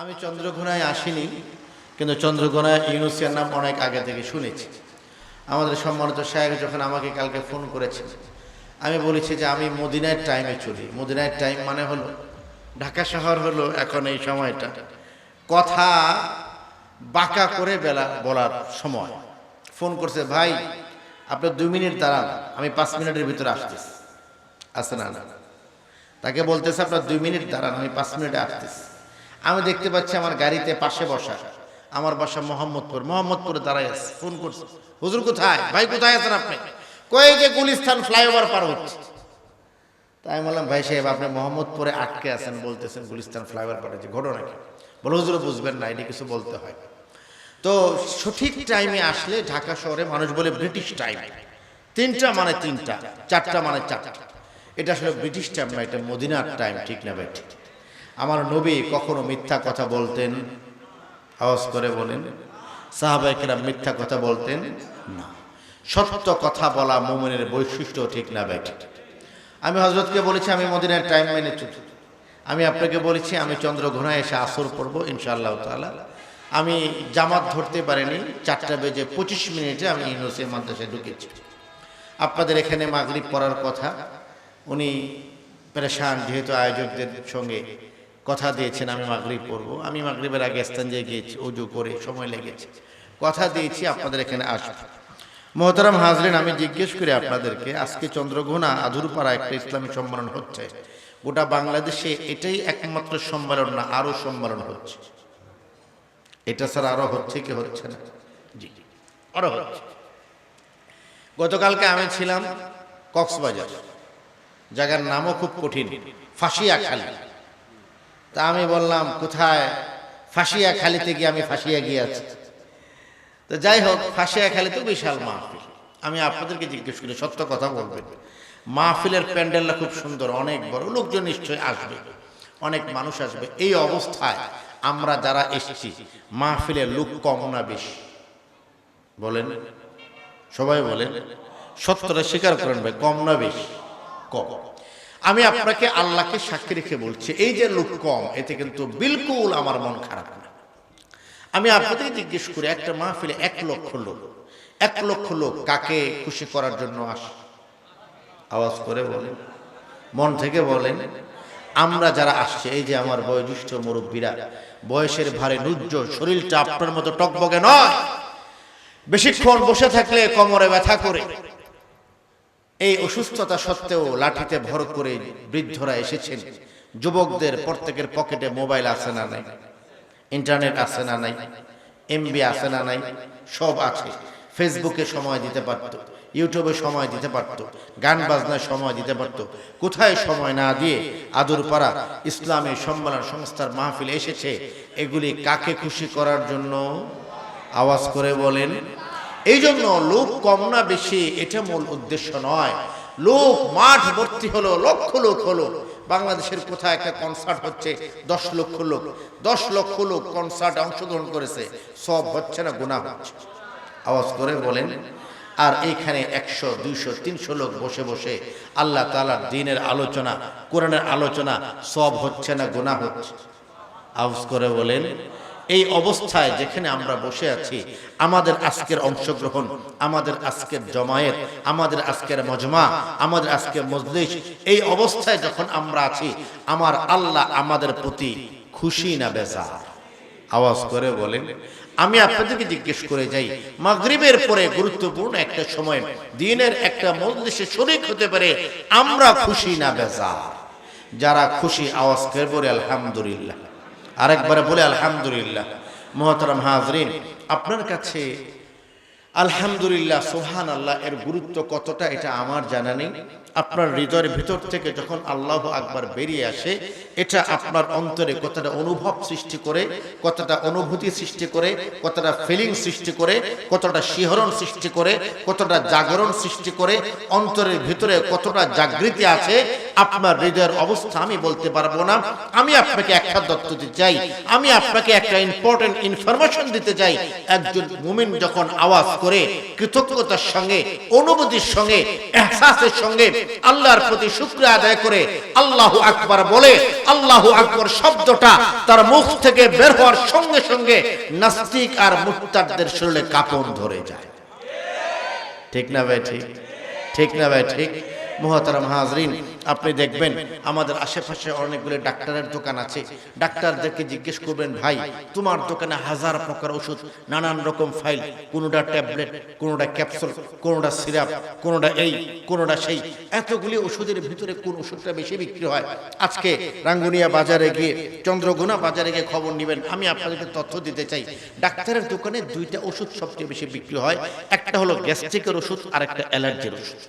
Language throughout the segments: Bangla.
আমি চন্দ্রঘোনায় আসিনি, কিন্তু চন্দ্রঘোনায় ইউনুসিয়ার নাম অনেক আগে থেকে শুনেছি। আমাদের সম্মানিত সাহেব যখন আমাকে কালকে ফোন করেছে আমি বলেছি যে আমি মদিনার টাইমে চলি। মদিনার টাইম মানে হলো, ঢাকা শহর হলো এখন এই সময়টা। কথা বাঁকা করে বেলা, বলার সময়। ফোন করছে, ভাই, আপনি দুই মিনিট দাঁড়ান, আমি পাঁচ মিনিটের ভিতরে আসতেছি। আসে না তাকে বলতেছে, আপনার দুই মিনিট দাঁড়ান, আমি পাঁচ মিনিটে আসতেছি। আমি দেখতে পাচ্ছি আমার গাড়িতে পাশে বসা। আমার বাসা মোহাম্মদপুর। মোহাম্মদপুরে দাঁড়াই আছে। ফোন করছে। হুজুর কোথায়? ভাই, কোথায় আছেন আপনি? যে গুলিস্তান ফ্লাইওভার পার হচ্ছে? তাই বললাম, ভাই সাহেব, আপনি মোহাম্মদপুরে আটকে আছেন, বলতেছেন গুলিস্তান ফ্লাইওভার পার। হচ্ছে ঘটনা কি? বলে, হুজুর, বুঝবেন না, এটি কিছু বলতে হয়। তো সঠিক টাইমে আসলে ঢাকা শহরে মানুষ বলে ব্রিটিশ টাইম। তিনটা মানে তিনটা, চারটা মানে চারটা। এটা আসলে ব্রিটিশ টাইম না, এটা মদিনার টাইম, ঠিক না ভাই? ঠিক আমার নবী কখনো মিথ্যা কথা বলতেন? আওয়াজ করে বলেন সাহাবাহিকেরা মিথ্যা কথা বলতেন? না। সত্য কথা বলা মোমেনের বৈশিষ্ট্য ঠিক না ভাই ঠিক আমি হজরতকে বলেছি, আমি মদিনার টাইম মেনে চলি আমি আপনাকে বলেছি, আমি চন্দ্রঘোনায় এসে আসর পড়ব, ইনশাআল্লাহ তাআলা। আমি জামাত ধরতে পারিনি, চারটা বেজে পঁচিশ মিনিটে আমি ইউনুসের মাদ্রাসায় ঢুকেছি। আপনাদের এখানে মাগরিব পড়ার কথা, উনি পেরেশান যেহেতু আয়োজকদের সঙ্গে কথা দিয়েছেন, আমি মাগরিব পড়ব। আমি মাগরিবের আগে স্থান গিয়েছি উজু করে সময় লেগেছে। কথা দিয়েছি, আপনাদের এখানে আসব। মোহতারাম হাজরিন, আমি জিজ্ঞেস করি আপনাদেরকে, আজকে চন্দ্রঘোনা আধুরপাড়া একটা ইসলামী সম্মেলন হচ্ছে। গোটা বাংলাদেশে এটাই একমাত্র সম্মেলন না আরও সম্মেলন হচ্ছে। এটা স্যার আরও হচ্ছে কি হচ্ছে না? জি, আরও হচ্ছে। গতকালকে আমি ছিলাম কক্সবাজার। জায়গার নামও খুব কঠিন ফাঁসিয়া খালি তা আমি বললাম, কোথায়? ফাঁসিয়া খালিতে গিয়ে আমি ফাঁসিয়া গিয়েছি। তো যাই হোক, ফাঁসিয়া খালি তো বিশাল মাহফিল। আমি আপনাদেরকে জিজ্ঞেস করি, সত্য কথা বলবেন? মাহফিলের প্যান্ডেলটা খুব সুন্দর, অনেক বড়, লোকজন নিশ্চয়ই আসবে, অনেক মানুষ আসবে। এই অবস্থায় আমরা যারা এসেছি, মাহফিলের লোক কম না বেশি? বলেন, সবাই বলেন। সত্যটা স্বীকার করেন ভাই, কম না বেশি? কম। আমি আপনাকে আল্লাহকে সাক্ষী রেখে বলছি, এই যে লোক কম, এতে কিন্তু বিলকুল আমার মন খারাপ না। আমি আপনাদের জিজ্ঞেস করি, একটা মাহফিলে এক লক্ষ লোক, এক লক্ষ লোক কাকে খুশি করার জন্য আসে? আওয়াজ করে বলেন, মন থেকে বলেন। আমরা যারা আসছে, এই যে আমার বয়োজ্যেষ্ঠ মুরব্বীরা, বয়সের ভারে নুজ্জ শরীরটা আপনার মতো টকবগে নয়। বেশিক্ষণ বসে থাকলে কোমরে ব্যথা করে। এই অসুস্থতা সত্ত্বেও লাঠিতে ভর করে বৃদ্ধরা এসেছেন। যুবকদের প্রত্যেকের পকেটে মোবাইল আছে না নাই? ইন্টারনেট আছে না নাই? এমবি আছে না নাই? সব আছে। ফেসবুকে সময় দিতে পারতো, ইউটিউবে সময় দিতে পারতো, গান বাজনায় সময় দিতে পারত। কোথায় সময় না দিয়ে আদরপাড়া ইসলামী সম্মেলন সংস্থার মাহফিল এসেছে? এগুলি কাকে খুশি করার জন্য? আওয়াজ করে বলেন এই জন্য লোক কম না বেশি, এটা মূল উদ্দেশ্য নয়। লোক মাঠ ভর্তি হলো, লক্ষ লোক হলো। বাংলাদেশের কোথায় একটা কনসার্ট হচ্ছে, দশ লক্ষ লোক। দশ লক্ষ লোক কনসার্টে অংশগ্রহণ করেছে, সব হচ্ছে না গুণা হচ্ছে। আওয়াজ করে বলেন, আর এইখানে একশো, দুইশো, তিনশো লোক বসে বসে আল্লাহ তালার দিনের আলোচনা, কোরআনের আলোচনা, সব হচ্ছে না গুণা হচ্ছে। আওয়াজ করে বলেন এই অবস্থায় যেখানে আমরা বসে আছি, আমাদের আজকের অংশগ্রহণ, আমাদের আজকের জমায়েত, আমাদের আজকের মজমা, আমাদের আজকের মজলিস, এই অবস্থায় যখন আমরা আছি, আমার আল্লাহ আমাদের প্রতি খুশি না বেজার? আওয়াজ করে বলেন, আমি আপনাদেরকে জিজ্ঞেস করে যাই, মাগরিবের পরে গুরুত্বপূর্ণ একটা সময়, দিনের একটা মজলিসে শরিক হতে পারে আমরা খুশি না বেজার? যারা খুশি, আওয়াজ করে বলে, আলহামদুলিল্লাহ। আরেকবারে বলে, আলহামদুলিল্লাহ, মহতারাম হাজরিন, আপনার কাছে আলহামদুলিল্লাহ সোহান আল্লাহ এর গুরুত্ব কতটা এটা আমার জানা নেই। আপনার হৃদয়ের ভিতর থেকে যখন আল্লাহ আকবার বেরিয়ে আসে, এটা আপনার অন্তরে কতটা অনুভব সৃষ্টি করে, কতটা অনুভূতি সৃষ্টি করে, কতটা ফিলিং সৃষ্টি করে, কতটা শিহরণ সৃষ্টি করে, কতটা জাগরণ সৃষ্টি করে, অন্তরের ভিতরে কতটা জাগৃতি আছে, আপনার হৃদয়ের অবস্থা আমি বলতে পারব না। আমি আপনাকে একটা দত্ত দিতে চাই, আমি আপনাকে একটা ইম্পর্টেন্ট ইনফরমেশন দিতে চাই। একজন মুমিন যখন আওয়াজ করে কৃতজ্ঞতার সঙ্গে, অনুভূতির সঙ্গে, এহসাসের সঙ্গে আল্লাহর প্রতি শুক্র আদায় করে আল্লাহ আকবার বলে, আল্লাহ আকবর শব্দটা তার মুখ থেকে বের হওয়ার সঙ্গে সঙ্গে নাস্তিক আর মুক্তারদের শরীরে কাপড় ধরে যায়। ঠিক না ভাই, ঠিক? ঠিক না ভাই, ঠিক? মহাতারাম হাজরিন, আপনি দেখবেন আমাদের আশেপাশে অনেকগুলো ডাক্তারের দোকান আছে। ডাক্তারদেরকে জিজ্ঞেস করবেন, ভাই, তোমার দোকানে হাজার প্রকার ওষুধ, নানান রকম ফাইল, কোনোটা ট্যাবলেট, কোনোটা ক্যাপসুল, কোনোটা সিরাপ, কোনোটা এই, কোনোটা সেই, এতগুলি ওষুধের ভিতরে কোন ওষুধটা বেশি বিক্রি হয়? আজকে রাঙ্গুনিয়া বাজারে গিয়ে, চন্দ্রগুনা বাজারে গিয়ে খবর নেবেন। আমি আপনাদেরকে তথ্য দিতে চাই, ডাক্তারের দোকানে দুইটা ওষুধ সবচেয়ে বেশি বিক্রি হয়। একটা হলো গ্যাস্ট্রিকের ওষুধ আর একটা অ্যালার্জির ওষুধ।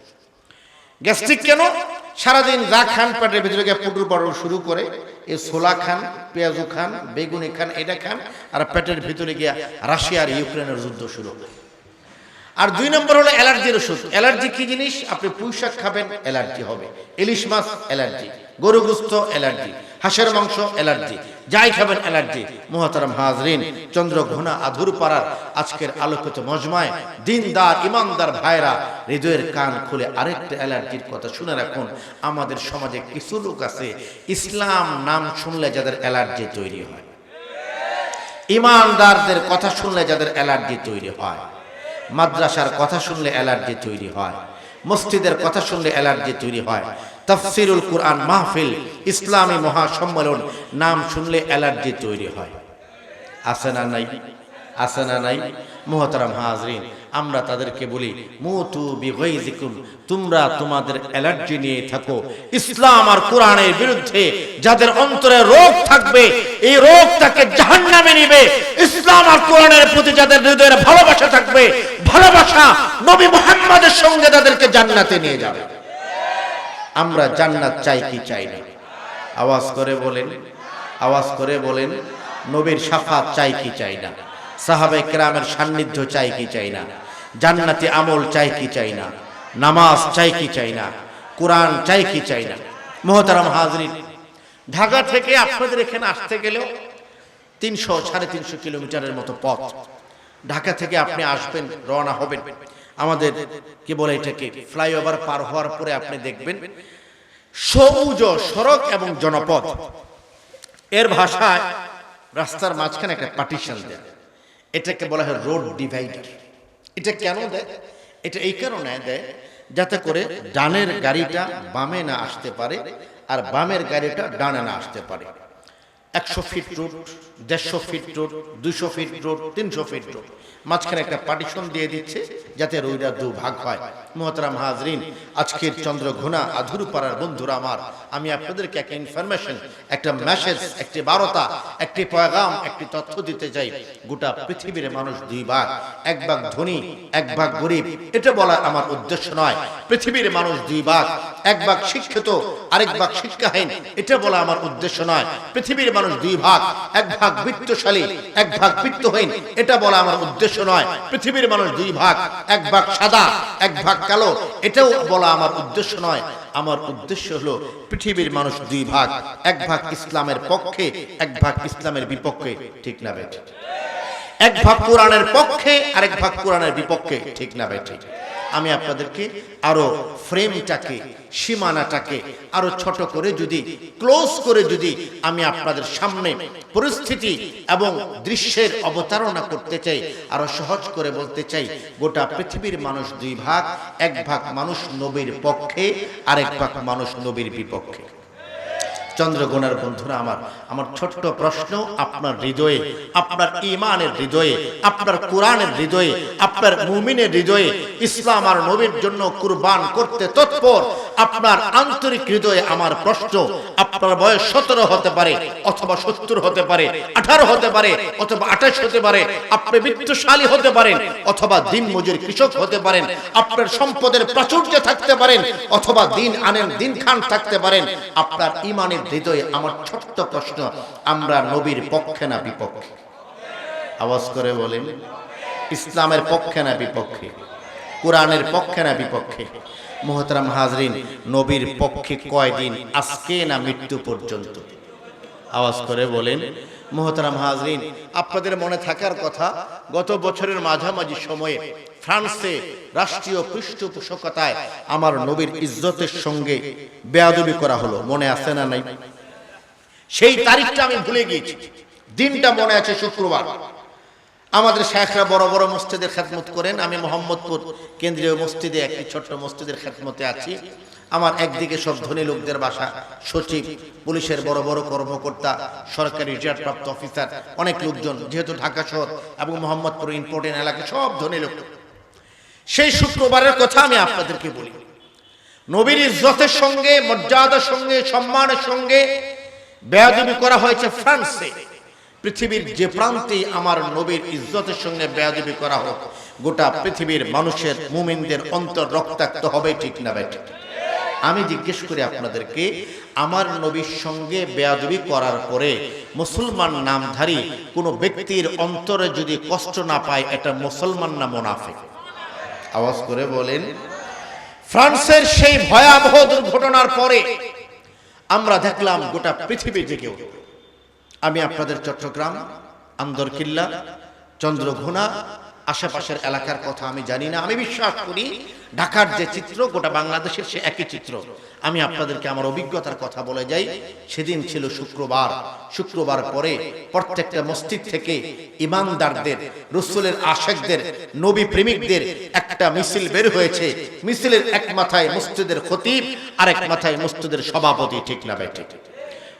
গ্যাস্ট্রিক কেন? সারাদিন যা খান, পেটের ভিতরে গিয়ে পুটুর পড়ো শুরু করে, এই ছোলা খান, পেঁয়াজু খান, বেগুনি খান, এটা খান, আর পেটের ভিতরে গিয়া রাশিয়া আর ইউক্রেনের যুদ্ধ শুরু হয়। আর দুই নম্বর হলো অ্যালার্জির ওষুধ। অ্যালার্জি কি জিনিস? আপনি পুঁই শাক খাবেন, অ্যালার্জি হবে। ইলিশ মাছ, অ্যালার্জি। গরু গুস্ত, অ্যালার্জি। হাঁসের মাংস, অ্যালার্জি। যাই খাবেন অ্যালার্জি মোহতারাম হাজরিন চন্দ্র ঘোনা আধুর পাড়ার আজকের আলোকিত মজমায় দিনদার, ইমানদার ভাইরা হৃদয়ের কান খুলে আরেকটা অ্যালার্জির কথা শুনে রাখুন। আমাদের সমাজে কিছু লোক আছে, ইসলাম নাম শুনলে যাদের অ্যালার্জি তৈরি হয়। ইমানদারদের কথা শুনলে যাদের অ্যালার্জি তৈরি হয়। মাদ্রাসার কথা শুনলে অ্যালার্জি তৈরি হয়। মসজিদের কথা শুনলে অ্যালার্জি তৈরি হয়। তফসিরুল কুরআন মাহফিল, ইসলামী মহাসম্মেলন, নাম শুনলে অ্যালার্জি তৈরি হয়। আছে না নাই? আছে না নাই? মোহতারাম হাজরিন আমরা তাদেরকে বলি, মুতু বিগৈজিকুম, তোমরা তোমাদের অ্যালার্জি নিয়ে থাকো। ইসলাম আর কোরআনের বিরুদ্ধে যাদের অন্তরে রোগ থাকবে, এই রোগ তাকে জাহান্নামে নিবে। ইসলাম আর কোরআনের প্রতি যাদের হৃদয়ের ভালোবাসা থাকবে, ভালোবাসা নবী মুহাম্মাদের সঙ্গে তাদেরকে জান্নাতে নিয়ে যাবে। আমরা জান্নাত চাই কি চাই না? আওয়াজ করে বলেন, আওয়াজ করে বলেন, নবীর সাফাত চাই কি চাই না? সাহাবে কেরামের সান্নিধ্য চাই কি চাই না? জান্নাতি আমল চাই কি চাই না? নামাজ চাই কি চাই না? কোরআন চাই কি চাই না? মোহতারাম হাজরিন, ঢাকা থেকে আপনাদের এখানে আসতে গেলেও তিনশো সাড়ে তিনশো কিলোমিটারের মতো পথ। ঢাকা থেকে আপনি আসবেন, রওনা হবেন। আমাদের কি বলে এটাকে? ফ্লাইওভার পার হওয়ার পরে আপনি দেখবেন সবুজ সড়ক এবং জনপথ। এর ভাষায় রাস্তার মাঝখানে একটা পার্টিশন দেয়। এটাকে বলা হয় রোড ডিভাইডার। এটা কেন দেয়? এটা এই কারণে দেয় যাতে করে ডানের গাড়িটা বামে না আসতে পারে আর বামের গাড়িটা ডানে না আসতে পারে। একশো ফিট রোড দেড়শো ফিট রোড দুশো ফিট রোড, তিনশো ফিট রোড। মাঝখানে একটা পার্টিশন দিয়ে দিচ্ছে যাতে রোডটা দু ভাগ হয়। মোহতারাম হাজরিন, আজকের চন্দ্রঘোনা আধুরু পাড়ার বন্ধুরা আমার, আমি আপনাদেরকে একটা ইনফরমেশন একটা মেসেজ একটি বারতা, একটি পয়গাম, একটি তথ্য দিতে চাই। গোটা পৃথিবীর মানুষ দুই ভাগ এক ভাগ ধনী, এক ভাগ গরিব, এটা বলা আমার উদ্দেশ্য নয়। পৃথিবীর মানুষ দুই ভাগ এক ভাগ শিক্ষিত, আরেক ভাগ শিক্ষাহীন, এটা বলা আমার উদ্দেশ্য নয়। পৃথিবীর মানুষ দুই ভাগ এক ভাগ বৃত্তশালী এক ভাগ বৃত্তহীন এটা বলা আমার উদ্দেশ্য নয়। পৃথিবীর মানুষ দুই ভাগ, এক ভাগ সাদা, এক ভাগ কালো। এটাও বলা আমার উদ্দেশ্য নয়। আমার উদ্দেশ্য হলো পৃথিবীর মানুষ দুই ভাগ, এক ভাগ ইসলামের পক্ষে, এক ভাগ ইসলামের বিপক্ষে। ঠিক না বেঠ এক ভাগ কোরআনের পক্ষে, আরেক ভাগ কোরআনের বিপক্ষে। ঠিক না ভাই ঠিক? আমি আপনাদেরকে আরও ফ্রেমটাকে সীমানাটাকে আরও ছোট করে যদি ক্লোজ করে যদি আমি আপনাদের সামনে পরিস্থিতি এবং দৃশ্যের অবতারণা করতে চাই, আরও সহজ করে বলতে চাই, গোটা পৃথিবীর মানুষ দুই ভাগ, এক ভাগ মানুষ নবীর পক্ষে, আরেক ভাগ মানুষ নবীর বিপক্ষে। চন্দ্রগোনার বন্ধুরা আমার আমার ছোট্ট প্রশ্ন, আপনার হৃদয়ে, আপনার ইমানের হৃদয়ে, আপনার কোরআনের হৃদয়ে, আপনার মুমিনের হৃদয়ে, ইসলাম আর নবীর জন্য কুরবান করতে তৎপর, আপনার আন্তরিক হৃদয়ে আমার প্রশ্ন, আপনার বয়স সতেরো হতে পারে, অথবা সত্তর হতে পারে, আঠারো হতে পারে, অথবা আঠাশ হতে পারে, আপনি বিত্তশালী হতে পারেন, অথবা দিন মজুর কৃষক হতে পারেন, আপনার সম্পদের প্রাচুর্য থাকতে পারেন, অথবা দিন আনেন, দিন খান থাকতে পারেন, আপনার ইমানের হৃদয়ে আমার ছোট্ট প্রশ্ন, আমরা নবীর পক্ষে না বিপক্ষে? আওয়াজ করে বলেন, ইসলামের পক্ষে না বিপক্ষে? কোরআনের পক্ষে না বিপক্ষে? মোহতরাম হাজরিন, নবীর পক্ষে কয়দিন, আজকে না মৃত্যু পর্যন্ত? আওয়াজ করে বলেন, মোহতারাম হাজরিন, আপনাদের মনে থাকার কথা, গত বছরের মাঝামাঝি সময়ে ফ্রান্সে রাষ্ট্রীয় পৃষ্ঠপোষকতায় আমার নবীর ইজ্জতের সঙ্গে বেয়াদবি করা হলো। মনে আছে না নাই? সেই তারিখটা আমি ভুলে গিয়েছি। দিনটা মনে আছে শুক্রবার। আমাদের শেখরা বড় বড় মসজিদের খেদমত করেন। আমি মোহাম্মদপুর কেন্দ্রীয় মসজিদে একটি ছোট্ট মসজিদের খেদমতে আছি। আমার একদিকে সব ধনী লোকদের বাসা, সচিব, পুলিশের বড় বড় কর্মকর্তা, সরকারি রিটায়ার্ড প্রাপ্ত অফিসার, অনেক লোকজন, যেহেতু ঢাকা শহর এবং মোহাম্মদপুর ইম্পর্টেন্ট এলাকা, সব ধনী লোক। সেই শুক্রবারের কথা আমি আপনাদেরকে বলি। নবীর ইজ্জতের সঙ্গে, মর্যাদার সঙ্গে, সম্মানের সঙ্গে বেয়াদবি করা হয়েছে ফ্রান্সে। পৃথিবীর যে প্রান্তে আমার নবীর ইজ্জতের সঙ্গে বেয়াদবি করা হোক, গোটা পৃথিবীর মানুষের, মুমিনদের অন্তর রক্তাক্ত হবে ঠিক না বেঠিক আমি জিজ্ঞেস করি আপনাদেরকে, আমার নবীর সঙ্গে বেয়াদবি করার পরে মুসলমান নামধারী কোনো ব্যক্তির অন্তরে যদি কষ্ট না পায়, এটা মুসলমান না মোনাফেক? আওয়াজ করে বলেন, ফ্রান্সের সেই ভয়াবহ দুর্ঘটনার পরে আমরা দেখলাম গোটা পৃথিবী জেগে। আমি আপনাদের চট্টগ্রাম, আন্দরকিল্লা, চন্দ্রঘোনা আশেপাশের এলাকার কথা আমি জানি না। আমি বিশ্বাস করি ঢাকার যে চিত্র, গোটা বাংলাদেশের সে একই চিত্র। আমি আপনাদেরকে আমার অভিজ্ঞতার কথা বলে যাই। সেদিন ছিল শুক্রবার। শুক্রবার পরে প্রত্যেকটা মসজিদ থেকে ইমানদারদের, রসুলের আশেকদের, নবী প্রেমিকদের একটা মিছিল বের হয়েছে। মিছিলের এক মাথায় মসজিদের খতিব, আরেক মাথায় মসজিদের সভাপতি, ঠিক না ঠিক?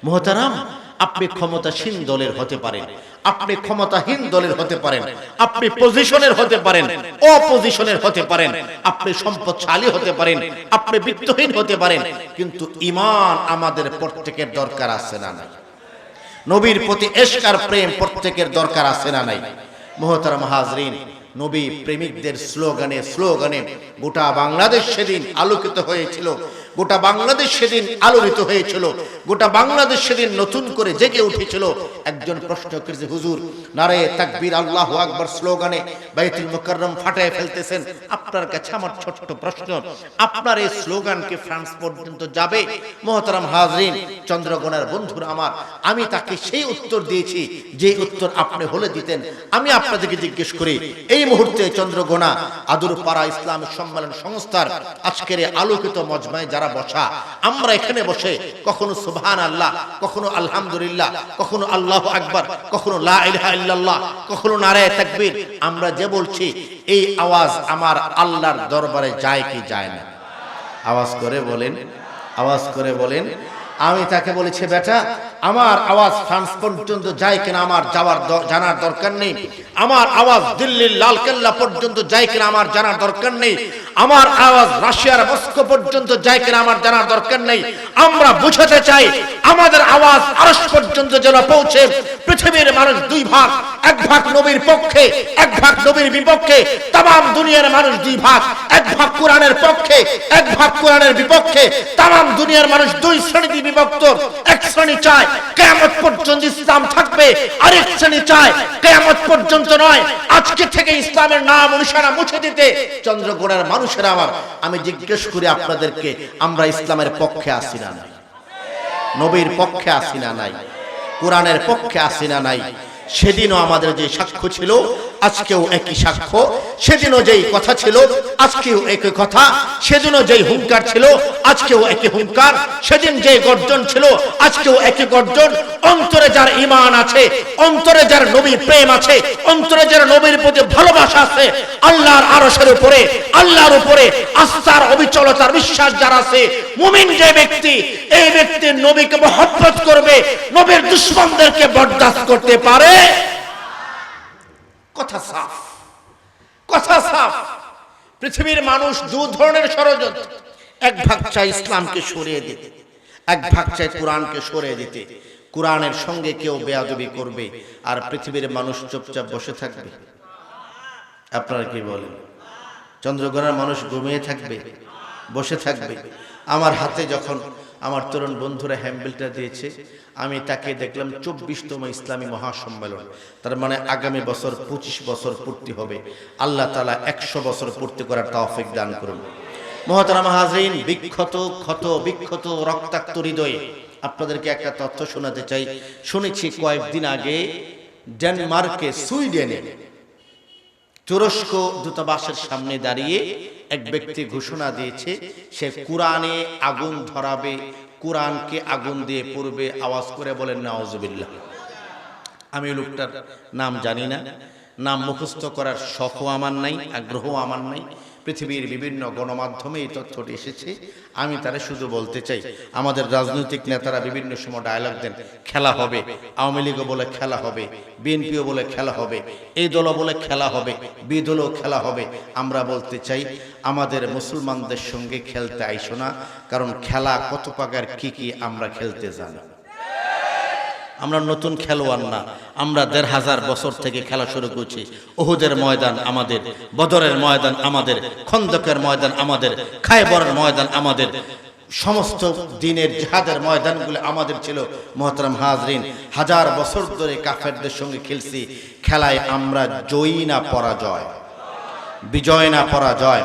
মোহতারাম আপনি ক্ষমতাসীন দলের হতে পারেন। আপনি ক্ষমতাহীন দলের হতে পারেন। আপনি পজিশনের হতে পারেন। অপজিশনের হতে পারেন। আপনি সম্পদশালী হতে পারেন। আপনি বিত্তহীন হতে পারেন। কিন্তু ইমান আমাদের প্রত্যেকের দরকার আছে না নাই। নবীর প্রতি এশকার প্রেম প্রত্যেকের দরকার আছে না নাই। মোহতারা মহাজরিন নবী প্রেমিকদের স্লোগানে স্লোগানে গোটা বাংলাদেশ সেদিন আলোকিত হয়েছিল। গোটা বাংলাদেশ সেদিন আলোড়িত হয়েছিল। গোটা বাংলাদেশ সেদিন নতুন করে জেগে উঠেছিল। একজন প্রশ্ন করেছে হুজুর, নারে তাকবীর আল্লাহ আকবর স্লোগানে বাইতুল মুকাররম ফাটায় ফেলতেছেন। আপনার কাছে আমার ছোট্ট প্রশ্ন, আপনার এই স্লোগান কি ফ্রান্স পর্যন্ত যাবে? মহতারাম হাজরিন চন্দ্রগণের বন্ধুরা আমার, আমি তাকে সেই উত্তর দিয়েছি, যে উত্তর আপনি হলে দিতেন। আমি আপনাদেরকে জিজ্ঞেস করি, এই মুহূর্তে চন্দ্রগোনা আদুরপাড়া ইসলাম সম্মেলন সংস্থার আজকের আলোকিত মজমায় যারা বসা। আমরা এখানে বসে কখনো সুবহান আল্লাহ কখনো আলহামদুলিল্লাহ, কখনো আল্লাহ আকবার, কখনো লা ইলাহা ইল্লাল্লাহ, কখনো নারায় তাকবীর। আমরা যে বলছি, এই আওয়াজ আমার আল্লাহর দরবারে যায় কি যায় না। আওয়াজ করে বলেন, আওয়াজ করে বলেন। আমি তাকে বলেছি, বেটা আমার আওয়াজ ফ্রান্স পর্যন্ত যায় কিনা আমার যাওয়ার জানার দরকার নেই। আমার আওয়াজ দিল্লির লালকেল্লা পর্যন্ত যায় কিনা আমার জানার দরকার নেই। আমার আওয়াজ রাশিয়ার মস্কো পর্যন্ত যায় কিনা আমার জানার দরকার নেই। আমরা বুঝাতে চাই, আমাদের আওয়াজ আরস পর্যন্ত যেন পৌঁছে। পৃথিবীর মানুষ দুই ভাগ, এক ভাগ নবীর পক্ষে, এক ভাগ নবীর বিপক্ষে। তাম দুনিয়ার মানুষ দুই ভাগ, এক ভাগ কোরআনের পক্ষে, এক ভাগ কোরআনের বিপক্ষে। তাম দুনিয়ার মানুষ দুই শ্রেণীতে বিভক্ত, এক শ্রেণি চায় কেয়ামত পর্যন্ত ইসলাম থাকবে। আরেক শ্রেণি চায়, কেয়ামত পর্যন্ত নয়। আজকে থেকে ইসলামের নাম অনুসারা মুছে দিতে। চন্দ্রগোড়ার মানুষেরা আমার, আমি জিজ্ঞেস করি আপনাদেরকে, আমরা ইসলামের পক্ষে আসি না নবীর পক্ষে আসি না নাই? কোরআনের পক্ষে আসি না নাই? সেদিনও আমাদের যে সাক্ষ্য ছিল, আজকেও একই সাক্ষ্য। সেদিনও যেই কথা ছিল, আজকেও একই কথা। সেদিনও যেই হুঙ্কার ছিল, আজকেও একই হুঙ্কার। সেদিন যে গর্জন ছিল, আজকেও একই গর্জন। অন্তরে যার ইমান আছে, অন্তরে যার নবীর প্রেম আছে, অন্তরে যার নবীর প্রতি ভালোবাসা আছে, আল্লাহর আরশের উপরে, আল্লাহর উপরে আস্থার, অবিচলতার বিশ্বাস যার আছে, মুমিন যে ব্যক্তি, এই ব্যক্তি নবীকে মহব্বত করবে, নবীর দুশ্মনদেরকে বরদাস্ত করতে পারে। কথা সাফ। কথা সাফ। পৃথিবীর মানুষ দু ধরনের ষড়যন্ত্র। এক ভাগ চায় ইসলামকে সরিয়ে দিতে, এক ভাগ চায় কোরআনকে সরিয়ে দিতে। কোরআনের সঙ্গে কেউ বেয়াদবি করবে আর পৃথিবীর মানুষ চুপচাপ বসে থাকবে। আপনারা কি বলেন? চন্দ্রগ্রহণের মানুষ ঘুমিয়ে থাকবে, বসে থাকবে। আমার হাতে যখন আমার তরুণ বন্ধুরা হ্যাম্বেলটা দিয়েছে। আমি তাকে দেখলাম চব্বিশতম ইসলামী মহাসম্মেলন। তার মানে আগামী বছর পঁচিশ বছর পূর্তি হবে। আল্লাহ তালা একশো বছর পূর্তি করার তৌফিক দান করুন। মহাতারা হাজরিন, বিক্ষত, ক্ষত, বিক্ষত, রক্তাক্ত হৃদয়ে আপনাদেরকে একটা তথ্য শোনাতে চাই। শুনেছি কয়েকদিন আগে ডেনমার্কে, সুইডেনে তুরস্ক দূতাবাসের সামনে দাঁড়িয়ে এক ব্যক্তি ঘোষণা দিয়েছে, সে কোরআনে আগুন ধরাবে, কোরআনকে আগুন দিয়ে পড়বে, আওয়াজ করে বলেন নওয়াজবিল্লাহ আমি লোকটার নাম জানি না। নাম মুখস্থ করার শখও আমার নাই আগ্রহ আমার নাই। পৃথিবীর বিভিন্ন গণমাধ্যমে এই তথ্যটি এসেছে, আমি তারা শুধু বলতে চাই, আমাদের রাজনৈতিক নেতারা বিভিন্ন সময় ডায়লগ দেন, খেলা হবে, আওয়ামী লীগও বলে খেলা হবে, বিএনপিও বলে খেলা হবে, এই দলও বলে খেলা হবে, বি দলও খেলা হবে। আমরা বলতে চাই, আমাদের মুসলমানদের সঙ্গে খেলতে আইসো না, কারণ খেলা কত পাকার কি কি আমরা খেলতে জানি। আমরা নতুন খেলোয়াড় না। আমরা দেড় হাজার বছর থেকে খেলা শুরু করছি। ওহুদের ময়দান আমাদের, বদরের ময়দান আমাদের, খন্দকের ময়দান আমাদের, খায়বরের ময়দান আমাদের। সমস্ত দিনের জিহাদের ময়দানগুলো আমাদের ছিল। মহতরম হাজরিন, হাজার বছর ধরে কাফেরদের সঙ্গে খেলছি। খেলায় আমরা জয়ী না পরাজয়। বিজয় না পরাজয়।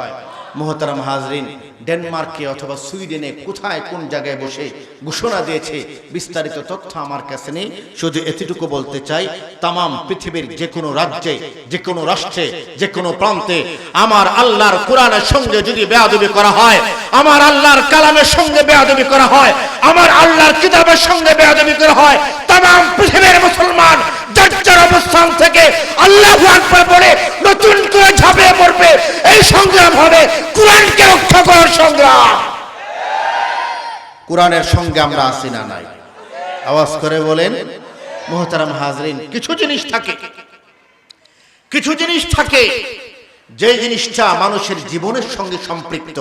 মোহতারাম হাজরিন, ডেনমার্কে অথবা সুইডেনে কোথায় কোন জায়গায় বসে ঘোষণা দিয়েছে বিস্তারিত তথ্য আমার কাছে নেই। শুধু এতটুকু বলতে চাই তাম পৃথিবীর যে কোনো রাজ্যে যে কোনো রাষ্ট্রে যে কোনো প্রান্তে আমার আল্লাহর কোরআনের সঙ্গে যদি বেয়াদবি করা হয়, আমার আল্লাহর কালামের সঙ্গে বেয়াদবি করা হয়, আমার আল্লাহর কিতাবের সঙ্গে বেয়াদবি করা হয় তাম পৃথিবীর মুসলমান যার অবস্থান থেকে আল্লাহ আকবার বলে নতুন করে ঝাঁপিয়ে পড়বে। এই সংগ্রাম হবে কোরআনকে রক্ষা করার সংগ্রাম। কোরআনের সঙ্গে আমরা আসি না নাই? আওয়াজ করে বলেন, মোহতারাম হাজরিন, কিছু জিনিস থাকে। কিছু জিনিস থাকে যে জিনিসটা মানুষের জীবনের সঙ্গে সম্পৃক্ত।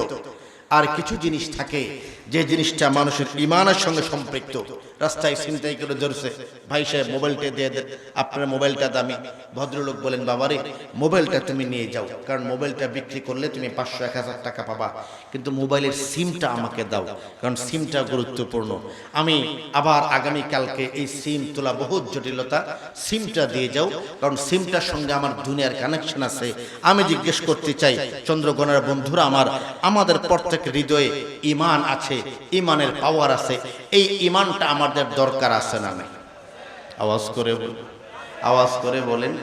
আর কিছু জিনিস থাকে যে জিনিসটা মানুষের ইমানের সঙ্গে সম্পৃক্ত। রাস্তায় ছিনতাই করে ধরছে। ভাই সাহেব, মোবাইলটা দিয়ে দেন। আপনার মোবাইলটা দামি। ভদ্রলোক বলেন, বাবারে, মোবাইলটা তুমি নিয়ে যাও। কারণ মোবাইলটা বিক্রি করলে তুমি পাঁচশো, এক হাজার টাকা পাবা। কিন্তু মোবাইলের সিমটা আমাকে দাও, কারণ সিমটা গুরুত্বপূর্ণ। আমি আবার আগামী কালকে এই সিম তোলা বহুত জটিলতা। সিমটা দিয়ে যাও, কারণ সিমটার সঙ্গে আমার দুনিয়ার কানেকশন আছে। আমি জিজ্ঞেস করতে চাই চন্দ্রগণের বন্ধুরা আমার, আমাদের প্রত্যেক হৃদয়ে ইমান আছে ইমানের পাওয়ার আছে। এই ইমানটা আমাদের দরকার আছে না আওয়াজ করে আওয়াজ করে বলেন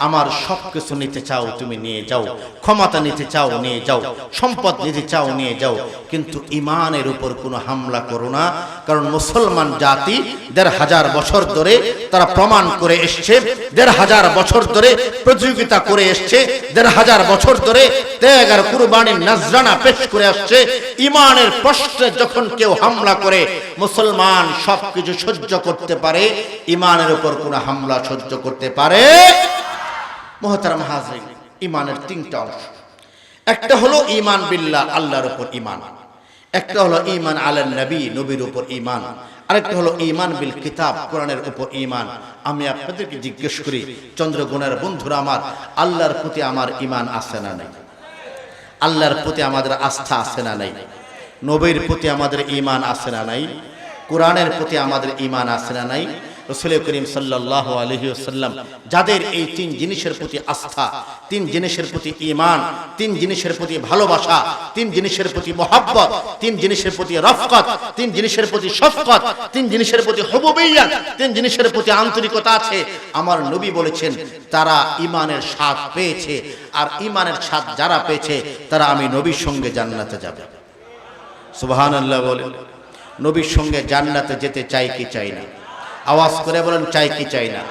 আমার সব কিছু নিতে চাও, তুমি নিয়ে যাও। ক্ষমতা নিতে চাও, নিয়ে যাও। সম্পদ নিতে চাও, নিয়ে যাও। কিন্তু ইমানের উপর কোনো হামলা করো না, কারণ মুসলমান জাতি দেড় হাজার বছর ধরে তারা প্রমাণ করে এসছে, দেড় হাজার বছর ধরে প্রতিযোগিতা করে এসছে, দেড় হাজার বছর ধরে ত্যাগ আর কুরবানির নাজরানা পেশ করে আসছে। ইমানের প্রশ্নে যখন কেউ হামলা করে, মুসলমান সবকিছু সহ্য করতে পারে, ইমানের উপর কোনো হামলা সহ্য করতে পারে মহতারাম হাজরিন ইমানের তিনটা অংশ। একটা হলো ইমান বিল্লাহ, আল্লাহর উপর ইমান একটা হলো ইমান আলান নবী, নবীর উপর ইমান আরেকটা হলো ইমান বিল কিতাব, কোরআনের উপর ইমান আমি আপনাদেরকে জিজ্ঞেস করি, চন্দ্রগুণের বন্ধুরা আমার, আল্লাহর প্রতি আমার ইমান আছে না নাই? আল্লাহর প্রতি আমাদের আস্থা আছে না নাই? নবীর প্রতি আমাদের ইমান আছে না নাই? কোরআনের প্রতি আমাদের ইমান আছে না নাই? রসুল করিম সাল্লাহ আলহি সাল্লাম যাদের এই তিন জিনিসের প্রতি আস্থা, তিন জিনিসের প্রতি ইমান তিন জিনিসের প্রতি ভালোবাসা, তিন জিনিসের প্রতি মহাব্বত, তিন জিনিসের প্রতি রফকত, তিন জিনিসের প্রতি শফকত তিন জিনিসের প্রতি হবুবিয়াত, তিন জিনিসের প্রতি আন্তরিকতা আছে। আমার নবী বলেছেন, তারা ইমানের স্বাদ পেয়েছে আর ইমানের স্বাদ যারা পেয়েছে, তারা আমি নবীর সঙ্গে জান্নাতে যাবে। সুবহান আল্লাহ বলেন, নবীর সঙ্গে জান্নাতে যেতে চাই কি চাই না? আওয়াজ করে বলেন, চাই কি চাই না?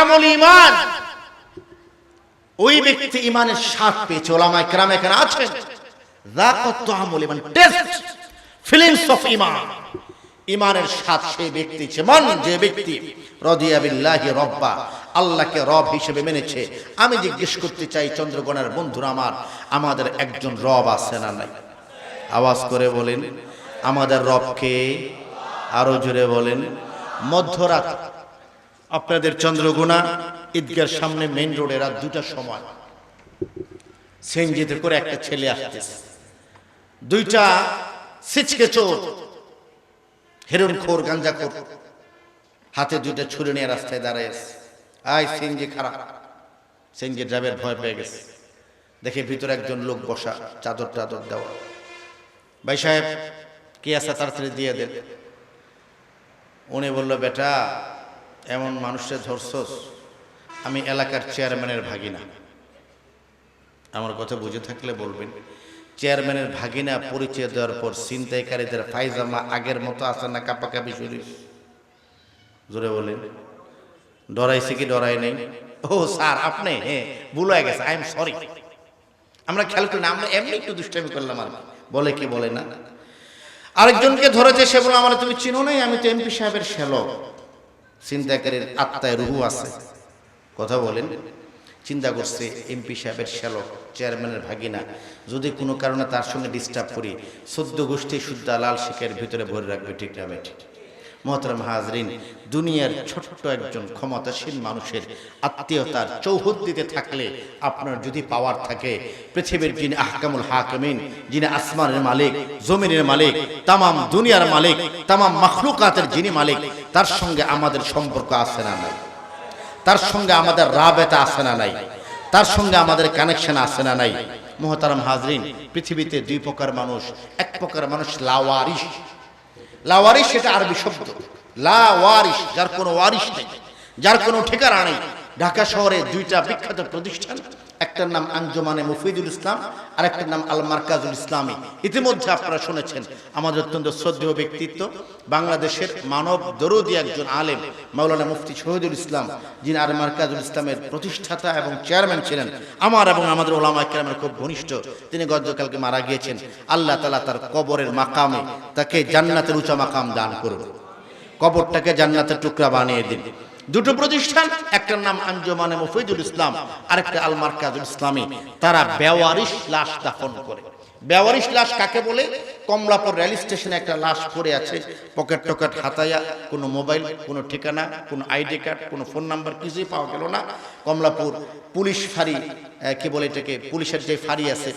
আমল ইমান ওই ব্যক্তি ইমানের স্বাদ পেয়েছে, ওলামায়ে কেরাম এখানে আছেন। জাকাত আমল ইমান টেস্ট, ফিলিংস অফ ইমান ইমানের স্বাদ সেই ব্যক্তি যেমন যে ব্যক্তি রদিয়া বিল্লাহি রব্বা, আল্লাহকে রব হিসেবে মেনেছে। আমি জিজ্ঞেস করতে চাই চন্দ্রগণের বন্ধুরা আমার, আমাদের একজন রব আছে না নাই? আওয়াজ করে বলেন, আমাদের রবকে আরও জোরে বলেন মধ্যরাত। আপনাদের চন্দ্রগুণা ঈদগার সামনে মেইন রোডে রাত দুটার সময়। সেনজিতে করে একটা ছেলে আসতেছে। দুইটা সিচকে চোর। হেরোন খোর, গাঞ্জা খোর। হাতে দুইটা ছুরি নিয়ে রাস্তায় দাঁড়ায় আয় সিনজি খারাপ সিনজি ড্রাইভার ভয় পেয়ে গেছে। দেখে ভিতরে একজন লোক বসা চাদর টাদর দেওয়া। ভাই সাহেব, কি আছে তাড়াতাড়ি দিয়ে দেন। উনি বলল, বেটা, এমন মানুষের ধরছস, আমি এলাকার চেয়ারম্যানের ভাগিনা। আমার কথা বুঝে থাকলে বলবেন, চেয়ারম্যানের ভাগিনা পরিচয় দেওয়ার পর ছিনতাইকারীদের ফাইজামা আগের মতো আছে না কাপাকাপি শরীর? জোরে বলেন ডরাইছে কি ডরাই নেই? ও স্যার, আপনি হ্যাঁ ভুল হয়ে গেছে, আই এম সরি। আমরা খেয়াল করি না, আমরা এমনি একটু দুষ্টামি করলাম আর বলে কি, বলে না? আরেকজনকে ধরেছে, সে বলে আমার তুমি চিনো নাই, আমি তো এমপি সাহেবের শ্যালক। চিন্তাকারীর আত্মায় রুহু আছে। কথা বলেন, চিন্তা করছে এমপি সাহেবের শ্যালক, চেয়ারম্যানের ভাগিনা। যদি কোনো কারণে তার সঙ্গে ডিস্টার্ব করি, সদ্য গোষ্ঠী সুদ্দা লাল শিখের ভিতরে ভরে রাখবে, ঠিক না ঠিক। মহতরম হাজরিন, দুনিয়ার ছোট্ট একজন ক্ষমতাসীন মানুষের আত্মীয়তার চৌহদ্দিতে থাকলে আপনার যদি পাওয়ার থাকে, পৃথিবীর যিনি আহকামুল হাকিমিন, যিনি আসমানের মালিক, জমিনের মালিক, তামাম দুনিয়ার মালিক, তামাম মখলুকাতের যিনি মালিক, তার সঙ্গে আমাদের সম্পর্ক আছে না নাই? তার সঙ্গে আমাদের রাবেতা আছে না নাই? তার সঙ্গে আমাদের কানেকশন আছে না নাই? মোহতারাম হাজরিন, পৃথিবীতে দুই প্রকার মানুষ, এক প্রকার মানুষ লাওয়ারিশ লাওয়ারিশ সেটা আরবি শব্দ। লা ওয়ারিশ, যার কোনো ওয়ারিশ নেই, যার কোনো ঠিকানা নেই। ঢাকা শহরে দুইটা বিখ্যাত প্রতিষ্ঠান একটার নাম আঞ্জমানে মুফিদুল ইসলাম আর একটার নাম আল মার্কাজুল ইসলামী। ইতিমধ্যে আপনারা শুনেছেন, আমাদের অত্যন্ত শ্রদ্ধেয় ব্যক্তিত্ব, বাংলাদেশের মানব দরদি একজন আলেম, মাওলানা মুফতি শহীদুল ইসলাম, যিনি আর মার্কাজুল ইসলামের প্রতিষ্ঠাতা এবং চেয়ারম্যান ছিলেন। আমার এবং আমাদের ওলামা কেরামের খুব ঘনিষ্ঠ, তিনি গতকালকে মারা গিয়েছেন। আল্লাহ তালা তার কবরের মাকামে তাকে জান্নাতের উঁচা মাকাম দান করুন কবরটাকে জান্নাতের টুকরা বানিয়ে দিন। দুটো প্রতিষ্ঠান, একটার নাম আঞ্জমানে মফিদুল ইসলাম, আরেকটা আল মার্কাজুল ইসলামী। তারা বেওয়ারিশ লাশ দাফন করে। বেওয়ারিশ লাশ কাকে বলে? কমলাপুর রেল স্টেশনে একটা লাশ পড়ে আছে, পকেট টকেট হাতায়া, কোনো মোবাইল, কোনো ঠিকানা, কোনো আইডি কার্ড, কোনো ফোন নাম্বার, কিছুই পাওয়া গেল না। কমলাপুর পুলিশ ফাঁড়ি কি বলে এটাকে? পুলিশের যে ফাঁড়ি আছে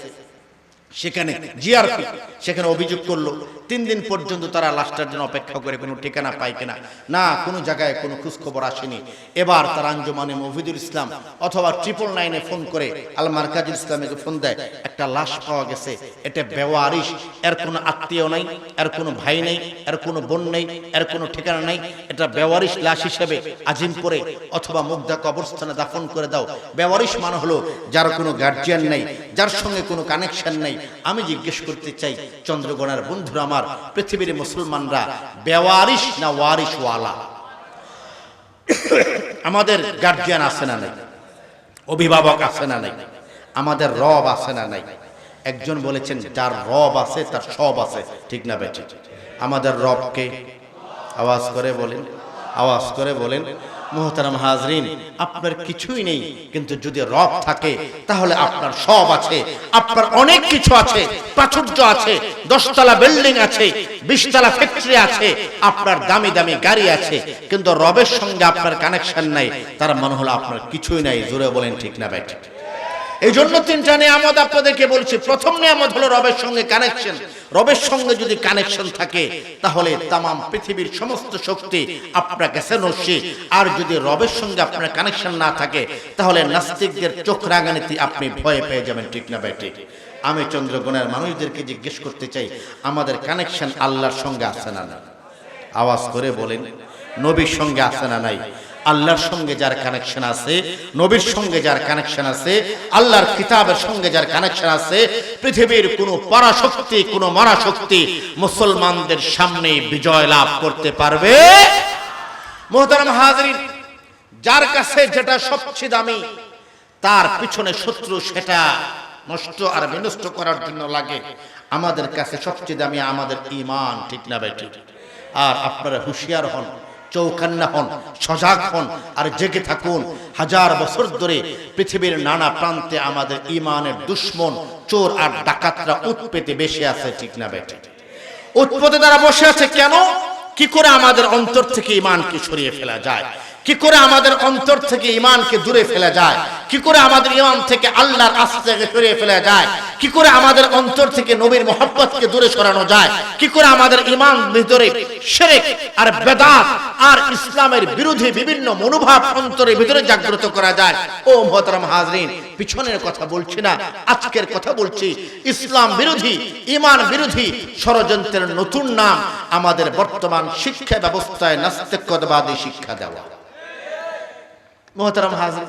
সেখানে জিআরপি সেখানে অভিযোগ করল, তিন দিন পর্যন্ত তারা লাশটার জন্য অপেক্ষা করে, কোনো ঠিকানা পায় কিনা? না, কোনো জায়গায় কোনো খোঁজখবর আসেনি। এবার তার আঞ্জমানে মফিদুল ইসলাম অথবা ট্রিপল নাইনে ফোন করে আল মার্কাজুল ইসলামকে ফোন দেয়, একটা লাশ পাওয়া গেছে, এটা বেওয়ারিশ, এর কোনো আত্মীয় নাই, এর কোনো ভাই নেই, এর কোনো বোন নেই, এর কোনো ঠিকানা নাই, এটা বেওয়ারিশ লাশ হিসেবে আজিম করে অথবা মুগ্ধা কবরস্থানে দাফন করে দাও। বেওয়ারিশ মানে হলো যার কোনো গার্জিয়ান নেই, যার সঙ্গে কোনো কানেকশন নেই আমি জিজ্ঞেস করতে চাই চন্দ্রগণার বন্ধুরা আমার, পৃথিবীর মুসলমানরা, বেওয়ারিশ না ওয়ারিশ ওয়ালা আমাদের গার্জিয়ান আছে না নাই? অভিভাবক আছে না নাই? আমাদের রব আছে না নাই? একজন বলেছেন, যার রব আছে, তার সব আছে। ঠিক না বেঠি আমাদের রবকে আওয়াজ করে বলেন, আওয়াজ করে বলেন মোহতারাম হাজরিন, আপনার কিছুই নেই, কিন্তু যদি রব থাকে, তাহলে আপনার সব আছে, আপনার অনেক কিছু আছে, প্রাচুর্য আছে, দশতলা বিল্ডিং আছে, বিশতলা ফ্যাক্টরি আছে, আপনার দামি দামি গাড়ি আছে, কিন্তু রবের সঙ্গে আপনার কানেকশন নাই, তার মনে হলো আপনার কিছুই নাই, জোরে বলেন ঠিক না ব্যাটি এই জন্য তিনটা নিয়ামত আপনাদেরকে বলছি। প্রথম নিয়ামত হলো রবের সঙ্গে কানেকশন রবের সঙ্গে যদি কানেকশন থাকে, তাহলে তামাম পৃথিবীর সমস্ত শক্তি আপনার কাছে নস্যি আর যদি রবের সঙ্গে আপনার কানেকশন না থাকে, তাহলে নাস্তিকদের চোখ রাগানিতে আপনি ভয় পেয়ে যাবেন, ঠিক না ভাই, ঠিক? আমি চন্দ্রগণের মানুষদেরকে জিজ্ঞেস করতে চাই, আমাদের কানেকশন আল্লাহর সঙ্গে আছে না না আওয়াজ করে বলেন, নবীর সঙ্গে আছে না নাই? আল্লাহর সঙ্গে যার কানেকশন আছে, নবীর সঙ্গে যার কানেকশন আছে, আল্লাহর কিতাবের সঙ্গে যার কানেকশন আছে, পৃথিবীর কোনো পরাশক্তি, কোনো মরাশক্তি মুসলমানদের সামনে বিজয় লাভ করতে পারবে? মোহতারাম হাজরিন, যার কাছে যেটা সবচেয়ে দামি, তার পিছনে শত্রু সেটা নষ্ট আর বিনষ্ট করার জন্য লাগে। আমাদের কাছে সবচেয়ে দামি আমাদের ইমান ঠিক না ভাই ঠিক? আর আপনারা হুঁশিয়ার হন চৌকান্না হন, সজাগ হন আর জেগে থাকুন। হাজার বছর ধরে পৃথিবীর নানা প্রান্তে আমাদের ইমানের দুশ্মন, চোর আর ডাকাতরা উৎপেতে বেশি আছে, ঠিক না বেটে উৎপেতে তারা বসে আছে কেন? কি করে আমাদের অন্তর থেকে ইমানকে সরিয়ে ফেলা যায়? কি করে আমাদের অন্তর থেকে ইমানকে দূরে ফেলে যায়? কি করে আমাদের ইমান থেকে আল্লাহর আস্থাকে সরিয়ে ফেলা যায়? কি করে আমাদের অন্তর থেকে নবীর মোহাম্মতকে দূরে সরানো যায়? কি করে আমাদের ইমান ভিতরে শেরেক আর বেদাত আর ইসলামের বিরোধী বিভিন্ন মনোভাব অন্তরের ভিতরে জাগ্রত করা যায়? ও মহতরম হাজরিন, পিছনের কথা বলছি না, আজকের কথা বলছি। ইসলাম বিরোধী ইমান বিরোধী ষড়যন্ত্রের নতুন নাম আমাদের বর্তমান শিক্ষা ব্যবস্থায় নাস্তিকবাদী শিক্ষা দেওয়া। মোহতারাম হাজির,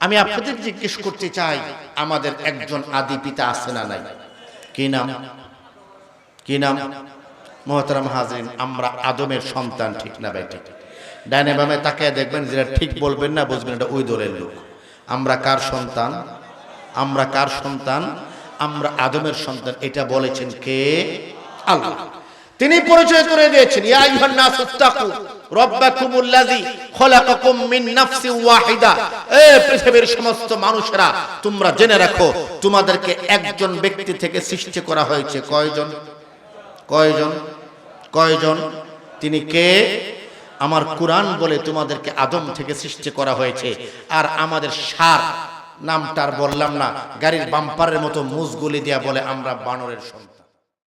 আমি আপনাদের জিজ্ঞেস করতে চাই, আমাদের একজন আদি পিতা আছে না নাই? কি নাম? কি নাম? মোহতারাম হাজরিন, আমরা আদমের সন্তান, ঠিক না ভাই, ঠিক? ডাইনে বামে তাকে দেখবেন যেটা ঠিক বলবেন না, বুঝবেন এটা ওই দলের লোক। আমরা কার সন্তান? আমরা কার সন্তান? আমরা আদমের সন্তান, এটা বলেছেন কে? আল্লাহ। তিনি পরিচয় করে দিয়েছেন, ইয়া আইয়ুহান নাস ইত্তাকু রাব্বাকুমুল্লাযী খলাকাকুম মিন নাফসিন ওয়াহিদা। এ পৃথিবীর সমস্ত মানুষেরা, তোমরা জেনে রাখো, তোমাদেরকে একজন ব্যক্তি থেকে সৃষ্টি করা হয়েছে। কয়জন? কয়জন? কয়জন? তিনি কে? আমার কোরআন বলে তোমাদেরকে আদম থেকে সৃষ্টি করা হয়েছে। আর আমাদের সার নামটার বললাম না, গাড়ির বাম্পারের মতো মুজগুলি দিয়া বলে আমরা বানরের সন্তান।